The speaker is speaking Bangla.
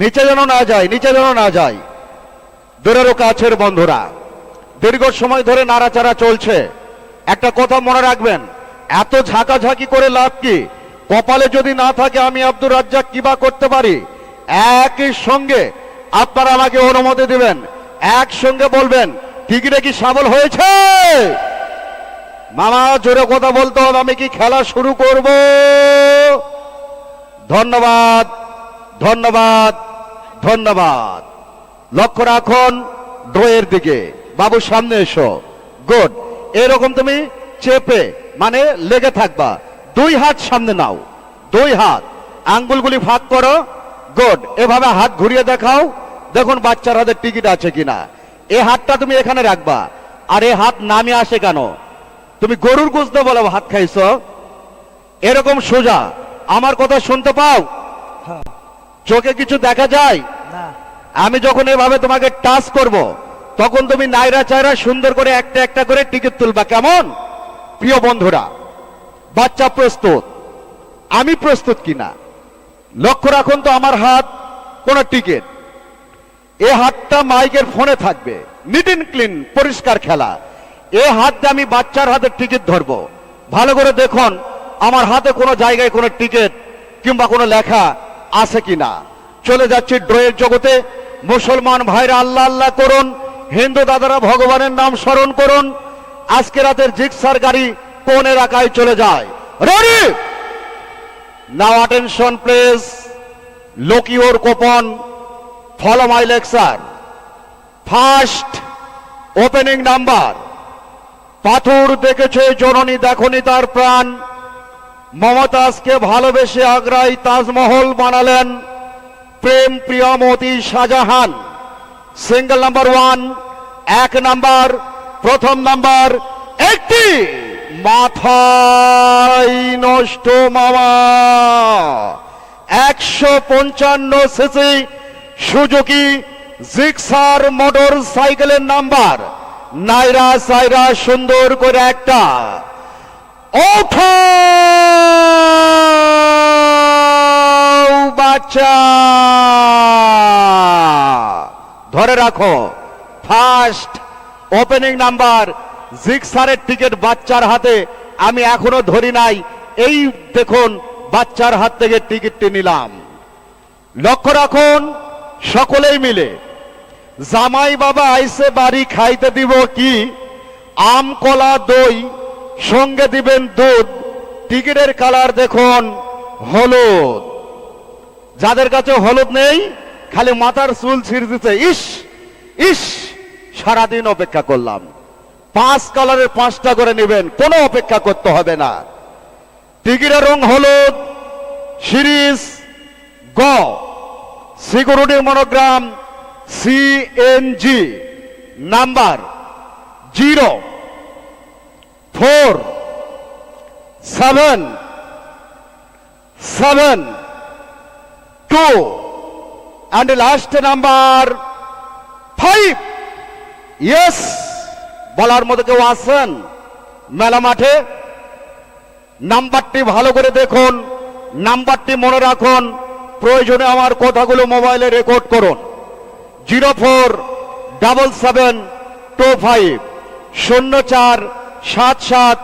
নিচে যেন না যায়, নিচে যেন না যায়। দূরেরও কাছের বন্ধুরা, দীর্ঘ সময় ধরে নাড়াচাড়া চলছে। একটা কথা মনে রাখবেন, এত ঝাঁকাঝাঁকি করে লাভ কি? কপালে যদি না থাকে আমি আব্দুর রাজ্জাক কিবা করতে পারি? একই সঙ্গে আপনারা আমাকে অনুমতি দিবেন, একসঙ্গে বলবেন, টিকিটে কি সাবল হয়েছে? মামা, জোরে কথা বলতে হবে, আমি কি খেলা শুরু করব? ধন্যবাদ ধন্যবাদ। ধন্যবাদ। লক্ষ্য রাখুন ড্রয়ের দিকে। বাবু সামনে এসো। গুড। এরকম তুমি চেপে মানে লেগে থাকবা। দুই হাত সামনে নাও। দুই হাত। আঙ্গুলগুলি ভাগ করো। গুড। এভাবে হাত ঘুরিয়ে দেখাও। দেখুন বাচ্চার হাতে টিকিট আছে কিনা। এই হাতটা তুমি এখানে রাখবা। আর এই হাত নামে আসে কেন? তুমি গরুর গুজতে বলো হাত খাইছো? এরকম সোজা। আমার কথা শুনতে পাও? হ্যাঁ। চোখে কিছু দেখা যায়? আমি যখন এভাবে তোমাকে টাচ করব, তখন তুমি নাইরা চাইরা সুন্দর করে একটা একটা করে টিকিট তুলবা। কেমন? প্রিয় বন্ধুরা, বাচ্চা প্রস্তুত। আমি প্রস্তুত কিনা? লক্ষ্য রাখুন তো আমার হাত, কোন টিকিট এ হাতটা মাইকের ফোনে থাকবে। নিট এন্ড ক্লিন পরিষ্কার খেলা। এ হাত দিয়ে আমি বাচ্চার হাতে টিকিট ধরবো। ভালো করে দেখুন, আমার হাতে কোনো জায়গায় কোনো টিকিট কিংবা কোনো লেখা আছে কিনা। চলে যাচ্ছি ড্রয়ের জগতে। মুসলমান ভাইরা আল্লাহ আল্লাহ করুন, হিন্দু দাদারা ভগবানের নাম স্মরণ করুন, আজকে রাতের জিক্সার গাড়ি কোন এলাকায় চলে যায়? রেডি নাও অ্যাটেনশন প্লেস লোকিওর coupon follow my lecture first opening number পাথর দেখেছে জননী, দেখনি তার প্রাণ। মমতাজকে ভালোবেসে আগ্রায় তাজমহল বানালেন। প্রেম প্রিয়মতি শাহজাহান। সিঙ্গেল নাম্বার ওয়ান এক নাম্বার প্রথম নাম্বার একটি মাথায় নষ্ট মামা। একশো পঞ্চান্ন সিসি সুজুকি জিক্সার মোটর সাইকেলের নাম্বার। নাইরা সাইরা সুন্দর করে একটা। ওঠাও ধরে রাখো ফার্স্ট ওপেনিং নাম্বার জিক্সারের টিকিট বাচ্চার হাতে, আমি এখনও ধরি নাই। এই দেখুন, বাচ্চার হাত থেকে টিকিটটি নিলাম। লক্ষ্য রাখুন, সকলেই মিলে, জামাই বাবা আইসে বাড়ি খাইতে দিব কি? আম, কলা, দই, সঙ্গে দিবেন দুধ। টিকিটের কালার দেখুন, হলুদ। যাদের কাছে হলুদ নেই, খালি মাথার চুল ছিঁড় দিতে, ইস ইস, সারাদিন অপেক্ষা করলাম। পাঁচ কালারের পাঁচটা করে নেবেন, কোনো অপেক্ষা করতে হবে না। টিকিটের রং হলুদ, সিরিজ, গ সিকিউরিটির monogram, CNG, number, zero, four, seven seven. Two and last number five yes বলার মতো কেউ আছেন? মেলা মাঠে নাম্বারটি ভালো করে দেখুন, নাম্বারটি মনে রাখুন, প্রয়োজনে আমার কথাগুলো মোবাইলে রেকর্ড করুন। Zero four double seven two five, শূন্য চার সাত সাত